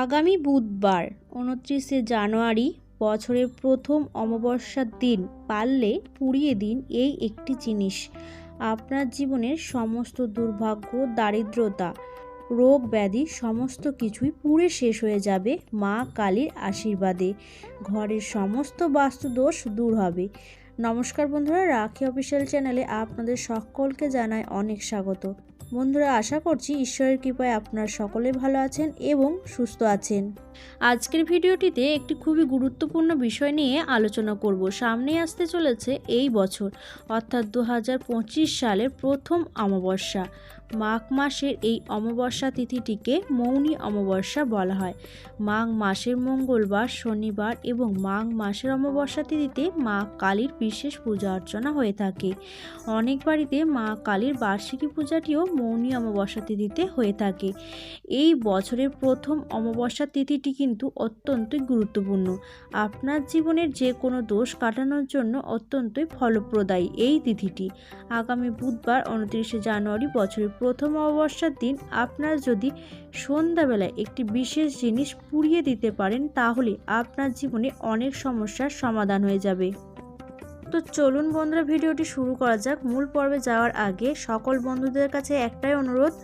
আগামী বুধবার উনত্রিশে জানুয়ারি বছরের প্রথম অমাবস্যার দিন পারলে পুড়িয়ে দিন এই একটি জিনিস। আপনার জীবনের সমস্ত দুর্ভাগ্য, দারিদ্রতা, রোগ ব্যাধি সমস্ত কিছুই পুড়ে শেষ হয়ে যাবে মা কালীর আশীর্বাদে। ঘরের সমস্ত বাস্তুদোষ দূর হবে। নমস্কার বন্ধুরা, রাখি অফিসিয়াল চ্যানেলে আপনাদের সকলকে জানায় অনেক স্বাগত। বন্ধুরা, আশা করছি ঈশ্বরের কৃপায় আপনারা সকলে ভালো আছেন এবং সুস্থ আছেন। আজকের ভিডিওটিতে একটি খুবই গুরুত্বপূর্ণ বিষয় নিয়ে আলোচনা করব। সামনে আসতে চলেছে এই বছর, অর্থাৎ দু হাজার পঁচিশ সালের প্রথম অমাবস্যা। মাঘ মাসের এই অমাবস্যা তিথিটিকে মৌনী অমাবস্যা বলা হয়। মাঘ মাসের মঙ্গলবার, শনিবার এবং মাঘ মাসের অমাবস্যা তিথিতে মা কালীর বিশেষ পূজা অর্চনা হয়ে থাকে। অনেক বাড়িতে মা কালীর বার্ষিকী পূজাটিও মৌনী অমাবস্যা তিথিতে হয়ে থাকে। এই বছরের প্রথম অমাবস্যা তিথিটি কিন্তু অত্যন্তই গুরুত্বপূর্ণ। আপনার জীবনের যে কোনো দোষ কাটানোর জন্য অত্যন্তই ফলপ্রদায়ী এই তিথিটি। আগামী বুধবার, উনত্রিশে জানুয়ারি বছরের প্রথম অমাবস্যার দিন আপনার যদি সন্ধ্যাবেলায় একটি বিশেষ জিনিস পুড়িয়ে দিতে পারেন, তাহলে আপনার জীবনে অনেক সমস্যার সমাধান হয়ে যাবে। তো চলুন বন্ধুরা, ভিডিওটি শুরু করা যাক। মূল পর্বে যাওয়ার আগে সকল বন্ধুদের কাছে একটাই অনুরোধ,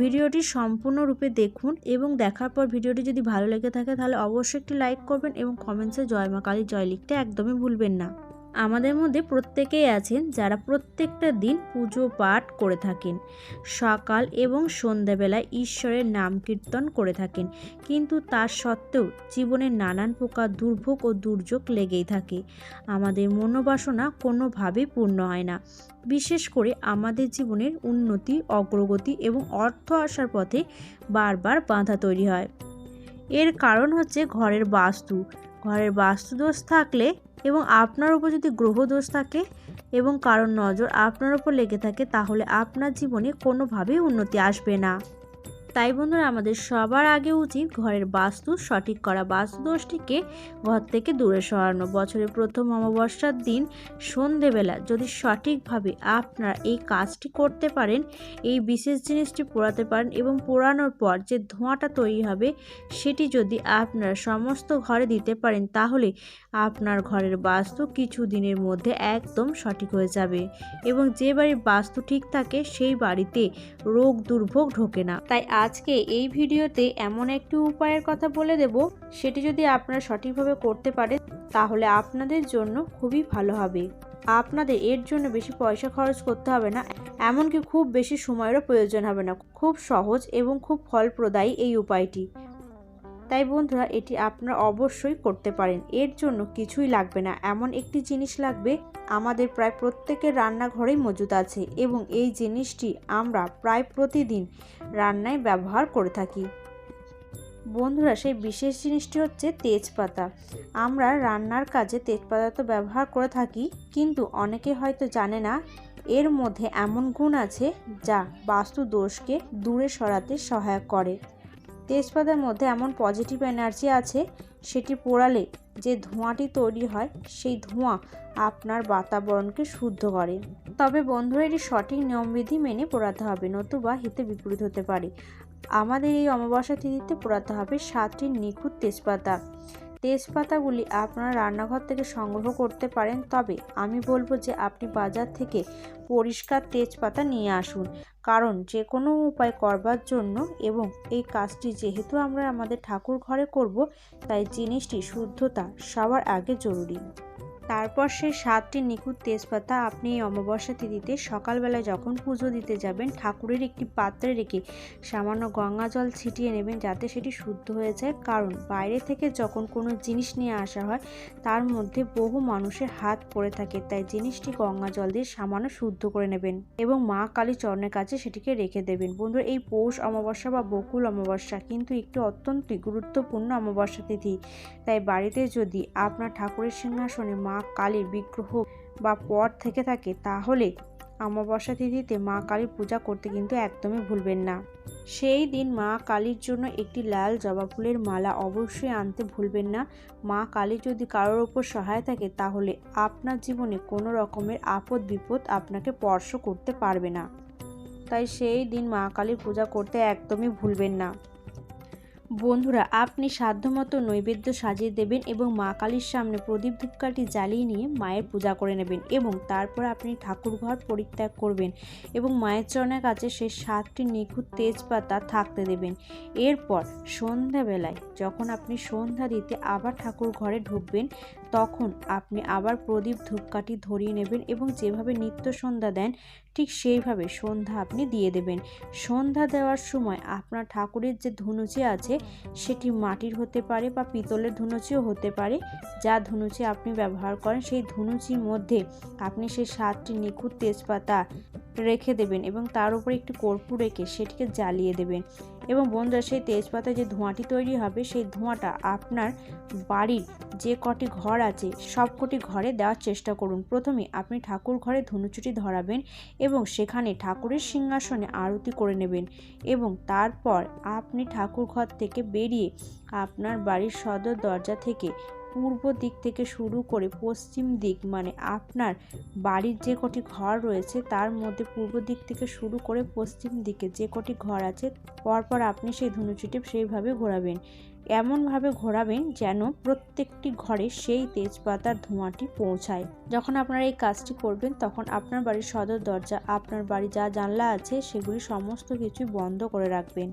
ভিডিওটি সম্পূর্ণরূপে দেখুন এবং দেখার পর ভিডিওটি যদি ভালো লেগে থাকে, তাহলে অবশ্যই একটি লাইক করবেন এবং কমেন্টসে জয় মা কালী জয় লিখতে একদমই ভুলবেন না। আমাদের মধ্যে প্রত্যেকেই আছেন যারা প্রত্যেকটা দিন পুজো পাঠ করে থাকেন। সকাল এবং সন্ধ্যাবেলায় ঈশ্বরের নাম কীর্তন করে থাকেন। কিন্তু তার সত্ত্বেও জীবনের নানান প্রকার দুর্ভোগ ও দুর্যোগ লেগেই থাকে। আমাদের মনোবাসনা কোনোভাবেই পূর্ণ হয় না। বিশেষ করে আমাদের জীবনের উন্নতি, অগ্রগতি এবং অর্থ আসার পথে বারবার বাধা তৈরি হয়। এর কারণ হচ্ছে ঘরের বাস্তু। ঘরের বাস্তুদোষ থাকলে এবং আপনার উপর যদি গ্রহ দোষ থাকে এবং কারোর নজর আপনার উপর লেগে থাকে, তাহলে আপনার জীবনে কোনোভাবেই উন্নতি আসবে না। তাই বন্ধুরা আমাদের সবার আগে উচিত ঘরের বাস্তু সঠিক করা। বাস্তু দোষটিকে ঘর থেকে দূরে সরানো। বছরের প্রথম অমাবস্যার দিন সন্ধেবেলা যদি সঠিকভাবে আপনারা এই কাজটি করতে পারেন, এই বিশেষ জিনিসটি পোড়াতে পারেন এবং পোড়ানোর পর যে ধোঁয়াটা তৈরি হবে, সেটি যদি আপনারা সমস্ত ঘরে দিতে পারেন, তাহলে আপনার ঘরের বাস্তু কিছু দিনের মধ্যে একদম সঠিক হয়ে যাবে এবং যে বাড়ির বাস্তু ঠিক থাকে, সেই বাড়িতে রোগ দুর্ভোগ ঢোকে না। তাই আজকে এই ভিডিওতে এমন একটি উপায়ের কথা বলে দেব, সেটি যদি আপনারা সঠিকভাবে করতে পারেন, তাহলে আপনাদের জন্য খুবই ভালো হবে। আপনাদের এর জন্য বেশি পয়সা খরচ করতে হবে না, এমনকি খুব বেশি সময়েরও প্রয়োজন হবে না। খুব সহজ এবং খুব ফলপ্রদায়ী এই উপায়টি। তাই বন্ধুরা, এটি আপনারা অবশ্যই করতে পারেন। এর জন্য কিছুই লাগবে না। এমন একটি জিনিস লাগবে, আমাদের প্রায় প্রত্যেকের রান্নাঘরেই মজুদ আছে এবং এই জিনিসটি আমরা প্রায় প্রতিদিন রান্নায় ব্যবহার করে থাকি। বন্ধুরা, সেই বিশেষ জিনিসটি হচ্ছে তেজপাতা। আমরা রান্নার কাজে তেজপাতা তো ব্যবহার করে থাকি, কিন্তু অনেকে হয়তো জানে না, এর মধ্যে এমন গুণ আছে যা বাস্তু দোষকে দূরে সরাতে সহায়ক করে। তেজপাতার মধ্যে এমন পজিটিভ এনার্জি আছে, সেটি পোড়ালে যে ধোঁয়াটি তৈরি হয়, সেই ধোঁয়া আপনার বাতাবরণকে শুদ্ধ করে। তবে বন্ধুরা, এটি সঠিক নিয়মবিধি মেনে পোড়াতে হবে, নতুবা হিতে বিপরীত হতে পারে। আমাদের এই অমাবস্যা তিথিতে পোড়াতে হবে সাতটি নিখুঁত তেজপাতা। তেজপাতাগুলি আপনারা রান্নাঘর থেকে সংগ্রহ করতে পারেন। তবে আমি বলব যে আপনি বাজার থেকে পরিষ্কার তেজপাতা নিয়ে আসুন। কারণ যে কোনো উপায় করবার জন্য এবং এই কাজটি যেহেতু আমরা আমাদের ঠাকুর ঘরে করব, তাই জিনিসটি শুদ্ধতা সবার আগে জরুরি। তারপর সেই সাতটি নিখুঁত তেজপাতা আপনি এই অমাবস্যা তিথিতে সকালবেলায় যখন পুজো দিতে যাবেন, ঠাকুরের একটি পাত্রে রেখে সামান্য গঙ্গা জল ছিটিয়ে নেবেন যাতে সেটি শুদ্ধ হয়ে যায়। কারণ বাইরে থেকে যখন কোনো জিনিস নিয়ে আসা হয়, তার মধ্যে বহু মানুষের হাত পড়ে থাকে, তাই জিনিসটি গঙ্গা জল দিয়ে সামান্য শুদ্ধ করে নেবেন এবং মা কালী চরণের কাছে সেটিকে রেখে দেবেন। বন্ধুরা, এই পৌষ অমাবস্যা বা বকুল অমাবস্যা কিন্তু একটি অত্যন্তই গুরুত্বপূর্ণ অমাবস্যা তিথি। তাই বাড়িতে যদি আপনার ঠাকুরের সিংহাসনে মা কালীর বিগ্রহ বা পট থেকে থাকে, তাহলে অমাবস্যা তিথিতে মা কালীর পূজা করতে কিন্তু একদমই ভুলবেন না। সেই দিন মা কালীর জন্য একটি লাল জবা ফুলের মালা অবশ্যই আনতে ভুলবেন না। মা কালী যদি কারোর ওপর সহায় থাকে, তাহলে আপনার জীবনে কোনো রকমের আপদ বিপদ আপনাকে স্পর্শ করতে পারবে না। তাই সেই দিন মা কালীর পূজা করতে একদমই ভুলবেন না। বন্ধুরা, আপনি সাধ্যমতো নৈবেদ্য সাজিয়ে দেবেন এবং মা কালীর সামনে প্রদীপ ধূপকাঠি জ্বালিয়ে নিয়ে মায়ের পূজা করে নেবেন এবং তারপর আপনি ঠাকুরঘর পরিত্যাগ করবেন এবং মায়ের চরণের কাছে সেই সাতটি নিখুঁত তেজপাতা থাকতে দেবেন। এরপর সন্ধ্যাবেলায় যখন আপনি সন্ধ্যা দিতে আবার ঠাকুর ঘরে ঢুকবেন তখন আপনি আবার প্রদীপ ধূপকাঠি ধরিয়ে নেবেন এবং যেভাবে নিত্য সন্ধ্যা দেন, ঠিক সেইভাবে সন্ধ্যা আপনি দিয়ে দেবেন। সন্ধ্যা দেওয়ার সময় আপনার ঠাকুরের যে ধনুচি আছে, সেটি মাটির হতে পারে বা পিতলের ধনুচিও হতে পারে। যা ধনুচি আপনি ব্যবহার করেন, সেই ধনুচির মধ্যে আপনি সেই সাতটি নিখুঁত তেজপাতা রেখে দেবেন এবং তার উপরে একটি কর্পূর রেখে সেটিকে জ্বালিয়ে দেবেন। এবং বন্ধুরা, সেই তেজপাতা যে ধোঁয়াটি তৈরি হবে, সেই ধোঁয়াটা আপনার বাড়ির যে কটি ঘর আছে, সব কটি ঘরে দেওয়ার চেষ্টা করুন। প্রথমে আপনি ঠাকুর ঘরে ধনুচুটি ধরাবেন এবং সেখানে ঠাকুরের সিংহাসনে আরতি করে নেবেন এবং তারপর আপনি ঠাকুর ঘর থেকে বেরিয়ে আপনার বাড়ির সদর দরজা থেকে পূর্ব দিক থেকে শুরু করে পশ্চিম দিক মানে আপনার বাড়ির যে কটি ঘর রয়েছে তার মধ্যে পূর্ব দিক থেকে শুরু করে পশ্চিম দিকে যে কটি ঘর আছে, পরপর আপনি সেই ধনুচুটি সেইভাবে ঘোরাবেন। এমনভাবে ঘোরাবেন যেন প্রত্যেকটি ঘরে সেই তেজপাতার ধোঁয়াটি পৌঁছায়। যখন আপনারা এই কাজটি করবেন, তখন আপনার বাড়ির সদর দরজা, আপনার বাড়ি যা জানলা আছে সেগুলি সমস্ত কিছুই বন্ধ করে রাখবেন,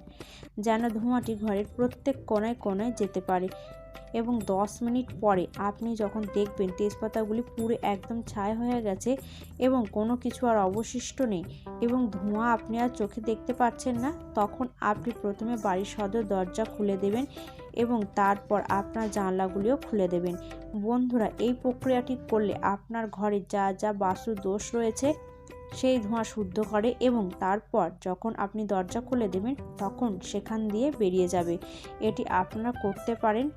যেন ধোঁয়াটি ঘরের প্রত্যেক কোনায় কোনায় যেতে পারে। এবং দশ মিনিট পরে আপনি যখন দেখবেন তেজপাতাগুলি পুরো একদম ছাই হয়ে গেছে এবং কোনো কিছু আর অবশিষ্ট নেই এবং ধোঁয়া আপনি আর চোখে দেখতে পাচ্ছেন না, তখন আপনি প্রথমে বাড়ির সদর দরজা খুলে দেবেন এবং তারপর আপনার জানলাগুলিও খুলে দেবেন। বন্ধুরা, এই প্রক্রিয়াটি করলে আপনার ঘরে যা যা বাস্তু দোষ রয়েছে সেই ধোঁয়া শুদ্ধ করে এবং তারপর যখন আপনি দরজা খুলে দেবেন, তখন সেখান দিয়ে বেরিয়ে যাবে। এটি আপনারা করতে পারেন।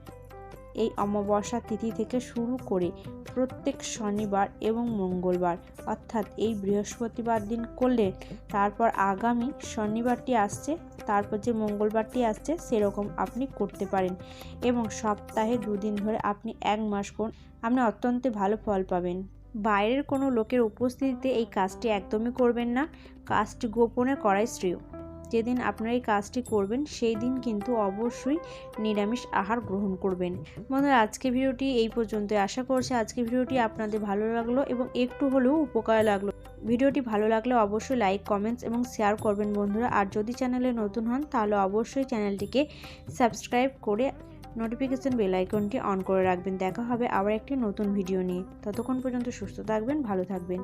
এই অমাবস্যা তিথি থেকে শুরু করে প্রত্যেক শনিবার এবং মঙ্গলবার, অর্থাৎ এই বৃহস্পতিবার দিন করলে তারপর আগামী শনিবারটি আসছে, তারপর যে মঙ্গলবারটি আসছে সেরকম আপনি করতে পারেন এবং সপ্তাহে দুদিন ধরে আপনি এক মাস করুন, আপনি অত্যন্ত ভালো ফল পাবেন। বাইরের কোনো লোকের উপস্থিতিতে এই কাজটি একদমই করবেন না, কাজটি গোপনে করাই শ্রেয়। যেদিন আপনারা এই কাজটি করবেন, সেই দিন কিন্তু অবশ্যই নিরামিষ আহার গ্রহণ করবেন। বন্ধুরা, আজকে ভিডিওটি এই পর্যন্ত আশা করছি আজকে ভিডিওটি আপনাদের ভালো লাগল এবং একটু হলেও উপকার লাগল। ভিডিওটি ভালো লাগলে অবশ্যই লাইক, কমেন্টস এবং শেয়ার করবেন বন্ধুরা। আর যদি চ্যানেলে নতুন হন, তাহলে অবশ্যই চ্যানেলটিকে সাবস্ক্রাইব করে নোটিফিকেশান বেল আইকনটি অন করে রাখবেন। দেখা হবে আবার একটি নতুন ভিডিও নিয়ে। ততক্ষণ পর্যন্ত সুস্থ থাকবেন, ভালো থাকবেন।